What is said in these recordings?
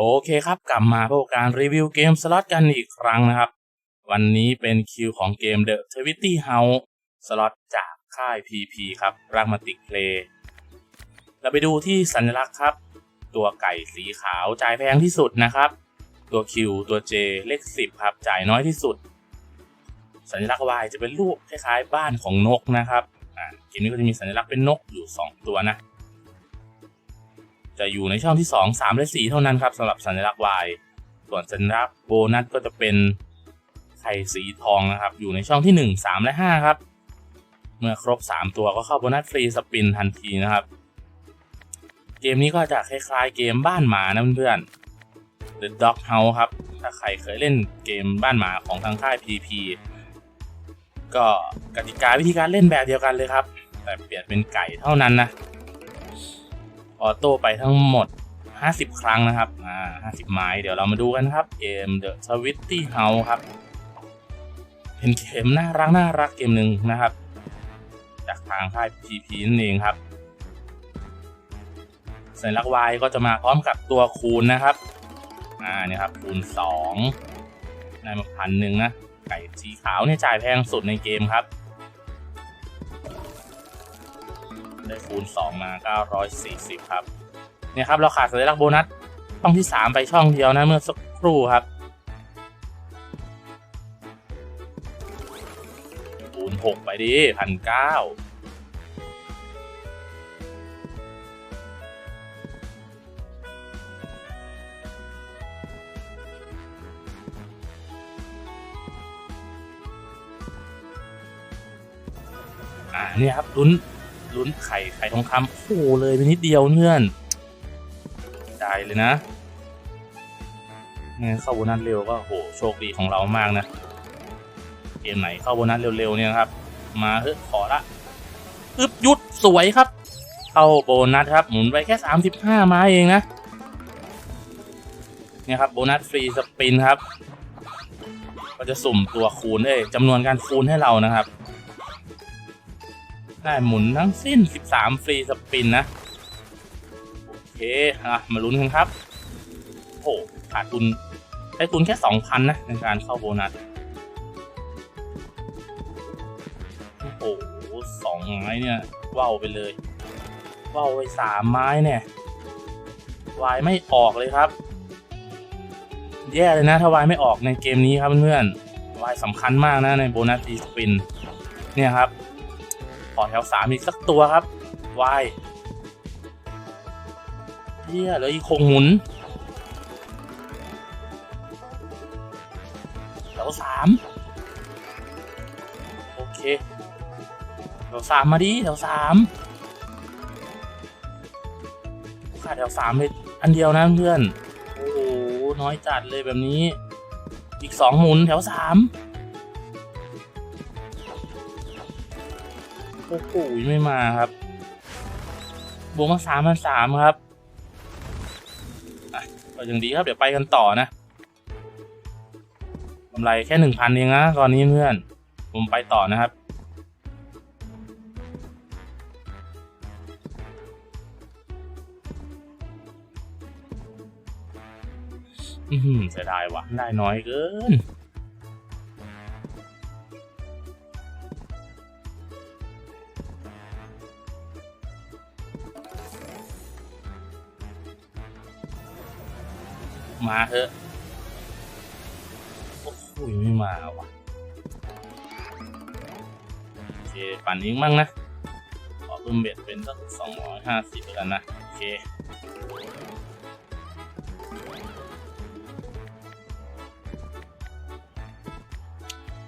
โอเคครับกลับมาพบกับการรีวิวเกมสล็อตกันอีกครั้งนะครับ วันนี้เป็นคิวของเกม The t w i t y House สล็อตจากค่าย PP ครับ Pragmatic Play เราไปดูที่สัญลักษณ์ครับ ตัวไก่สีขาวจ่ายแพงที่สุดนะครับ ตัว Q ตัว J เลข 10 ครับ จ่ายน้อยที่สุด สัญลักษณ์ Y จะเป็นรูปคล้ายๆบ้านของนกนะครับอ่าเกมนี้ก็จะมีสัญลักษณ์เป็นนกอยู่ 2 ตัวนะ จะอยู่ในช่องที่ 2 3 และ 4 เท่านั้นครับสำหรับสัญลักษณ์ Y ส่วนสัญลักษณ์โบนัสก็จะเป็นไข่สีทองนะครับ อยู่ในช่องที่ 1 3 และ 5 ครับ เมื่อครบ 3 ตัวก็เข้าโบนัสฟรีสปินทันทีนะครับ เกมนี้ก็จะคล้ายๆเกมบ้านหมานะเพื่อนๆ The Dog House ครับ ถ้าใครเคยเล่นเกมบ้านหมาของทางค่าย PP ก็กติกาวิธีการเล่นแบบเดียวกันเลยครับ แต่เปลี่ยนเป็นไก่เท่านั้นนะ ออโต้ไปทั้งหมด 50 ครั้งนะครับอ่า50 ไม้ เดี๋ยวเรามาดูกันครับ เกม The s w i t y House ครับ เป็นเกมน่ารักน่ารักเกมหนึ่งนะครับ จากทางค่าย PP นั่นเองครับสัญลักษณ์ Y ก็จะมาพร้อมกับตัวคูณนะครับ อ่าเนี่ยครับคูณ2ได้มาพันหนึ่งนะ ไก่สีขาวเนี่ยจ่ายแพงสุดในเกมครับ ได้คูณ 2 มา 940 ครับ เนี่ยครับเราขาดสัญลักษณ์โบนัสช่องที่ 3 ไปช่องเดียวนะเมื่อสักครู่ครับคูณ6ไปดิพันเก้าอ่าเนี่ยครับลุ้น ลุ้นไข่ไข่ทองคำโอ้โหเลยไปนิดเดียวเพื่อนได้เลยนะเนี่เข้าโบนัสเร็วก็โหโชคดีของเรามากนะเกมไหนเข้าโบนัสเร็วๆเนี่ยครับ มาเฮ้ยขอละอึบยุดสวยครับ เข้าโบนัสครับ หมุนไปแค่ 35มาเองนะเนี่ยครับโบนัสฟรีสปินครับ ก็จะสุ่มตัวคูณเอ้ยจำนวนการคูณให้เรานะครับ ได้หมุนทั้งสิ้น 13 ฟรีสปินนะ โอเคอะมาลุ้นกันครับ โอ้ขาดทุนได้ทุนแค่ 2,000 นะ ในการเข้าโบนัส โอ้โหสองไม้เนี่ยว่าวไปเลยว่าวไปสามไม้เนี่ยวายไม่ออกเลยครับ แย่เลยนะถ้าวายไม่ออกในเกมนี้ครับเพื่อนๆวายสำคัญมากนะในโบนัสฟรีสปิน เนี่ยครับ อแถวสามอีกสักตัวครับวายเฮียเหลืออีกคงหมุนแถวสามโอเคแถวสามมาดิแถวสามขาดแถวสามไปอันเดียวนะเพื่อน โอ้โหน้อยจัดเลยแบบนี้ อีกสองหมุนแถวสาม โอ้โหไม่มาครับบวกมาสามพันสามครับอะก็ยังดีครับเดี๋ยวไปกันต่อนะกำไรแค่หนึ่งพันเองนะตอนนี้เพื่อน ผมไปต่อนะครับอือหือเสียดายว่ะ ได้น้อยเกิน มาเถอะโอ้โหไม่มาว่ะโอเคปั่นอีกมั่งนะ ขอเพิ่มเบ็ดเป็นสักสองร้อยห้าสิบกันนะ โอเค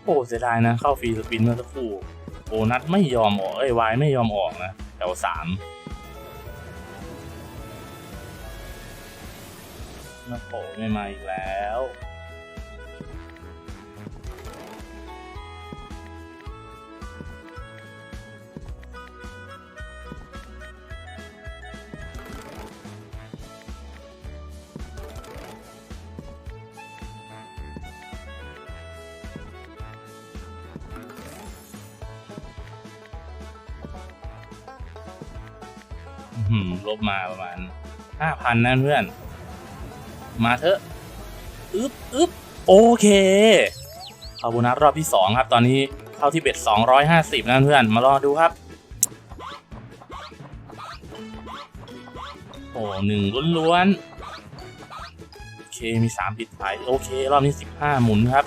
โอ้เสียดายนะเข้าฟรีสปินเมื่อสักครู่โบนัสไม่ยอมออกเอ้ยวายไม่ยอมออกนะแถวสาม มาโผล่ไม่มาอีกแล้วหือลบมาประมาณห้าพันนั่นเพื่อน มาเถอะอึ๊บอึ๊บโอเคเอาโบนัสรอบที่สองครับ ตอนนี้เข้าที่เบ็ด 250 นะเพื่อน มารอดูครับโอ้หนึ่งล้วนๆโอเคมีสามปิดไฟโอเค รอบนี้สิบห้าหมุนครับ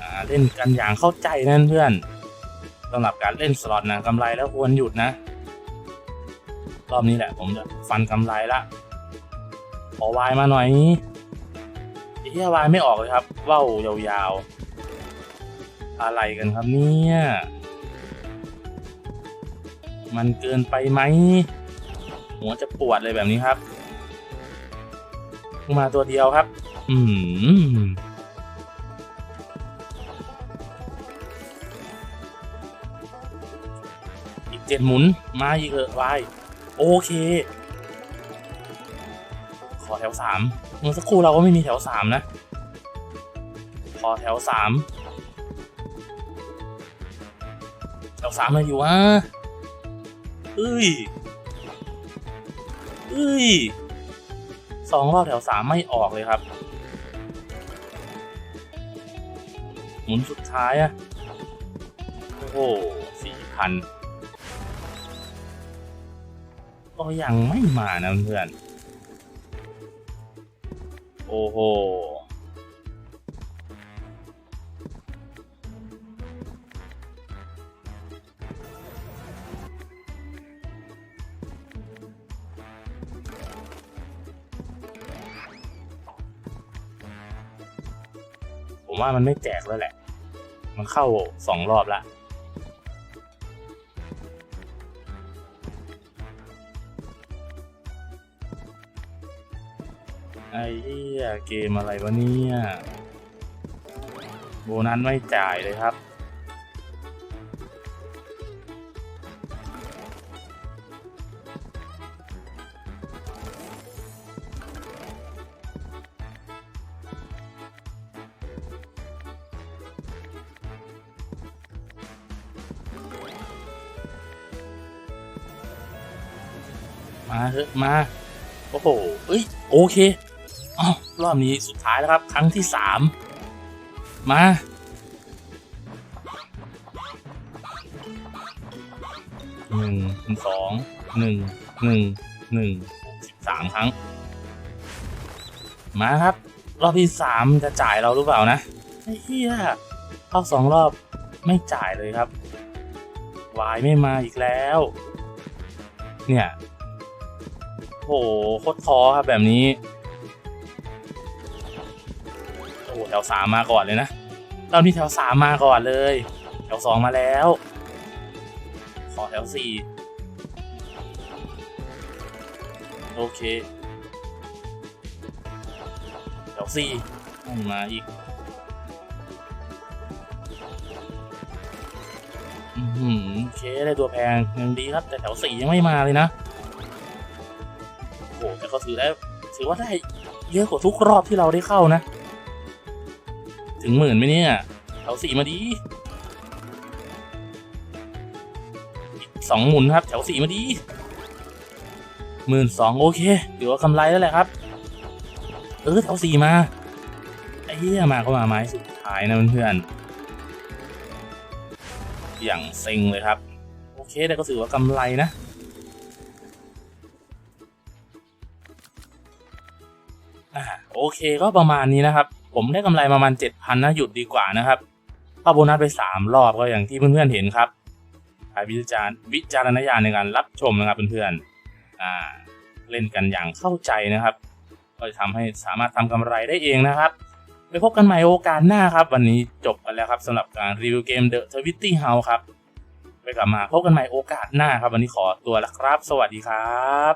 อ่าเล่นกันอย่างเข้าใจนั่นเพื่อนสำหรับการเล่นสล็อตนะกำไรแล้วควรหยุดนะ รอบนี้แหละผมจะฟันกำไรละ ขอวายมาหน่อยไอ้เหี้ยวายไม่ออกเลยครับเว้ายาวๆ อะไรกันครับเนี่ย มันเกินไปไหม หัวจะปวดเลยแบบนี้ครับ มาตัวเดียวครับ อืมอีกเจ็ดหมุน มาอีกเออะวาย โอเค อแถวสามเมื่อสักครู่เราก็ไม่มีแถวสามนะ ขอแถวสามแถวสามมาอยู่วะเอ้ยเอ้ยสองรอบแถวสามไม่ออกเลยครับ หมุนสุดท้ายอะโอ้โหสี่พันก็ยังไม่มานะเพื่อน โอ้โห ผมว่ามันไม่แจกแล้วแหละ มันเข้าสองรอบละ เหี้ยเกมอะไรวะเนี่ย โบนัสไม่จ่ายเลยครับมาเถอะมา โอ้โห เอ้ย โอเค รอบนี้สุดท้ายแล้วครับ ครั้งที่สามมาหนึ่งสองหนึ่งหนึ่งหนึ่งสิบสามครั้ง มาครับ รอบที่สามจะจ่ายเราหรือเปล่านะไอ้เหี้ยเข้าสองรอบไม่จ่ายเลยครับวายไม่มาอีกแล้ว เนี่ยโหโคตรท้อครับแบบนี้ อ้โหแถวสามมาก่อนเลยนะตอนนี้แถวสามมาก่อนเลย แถวสองมาแล้ว ขอแถวสี่โอเค แถวสี่มาอีกอือหือโอเคได้ตัวแพงยังดีครับ แต่แถวสี่ยังไม่มาเลยนะโอ้แต่ก็ถือได้ถือว่าได้เยอะกว่าทุกรอบที่เราได้เข้านะ ถึงหมื่นไหมเนี่ยแถวสี่มาดีสองหมุนครับแถวสี่มาดีหมื่นสองโอเคถือว่ากำไรแล้วแหละครับ เออแถวสี่มา ไอ้เหี้ยมาก็มาไม้สุดท้ายนะเพื่อนๆอย่างเซ็งเลยครับ โอเคแต่ก็ถือว่ากำไรนะอ่าโอเคก็ประมาณนี้นะครับ ผมได้กำไรประมาณเจ็ดพันนะหยุดดีกว่านะครับเข้าโบนัสไปสามรอบก็อย่างที่เพื่อนๆเห็นครับใช้วิจารณ์วิจารณญาณในการรับชมนะครับเพื่อนๆเล่นกันอย่างเข้าใจนะครับ ก็จะทำให้สามารถทำกำไรได้เองนะครับ ไปพบกันใหม่โอกาสหน้าครับ วันนี้จบกันแล้วครับสำหรับการรีวิวเกม The t w i t t y House ครับ ไปกลับมาพบกันใหม่โอกาสหน้าครับ วันนี้ขอตัวละครับ สวัสดีครับ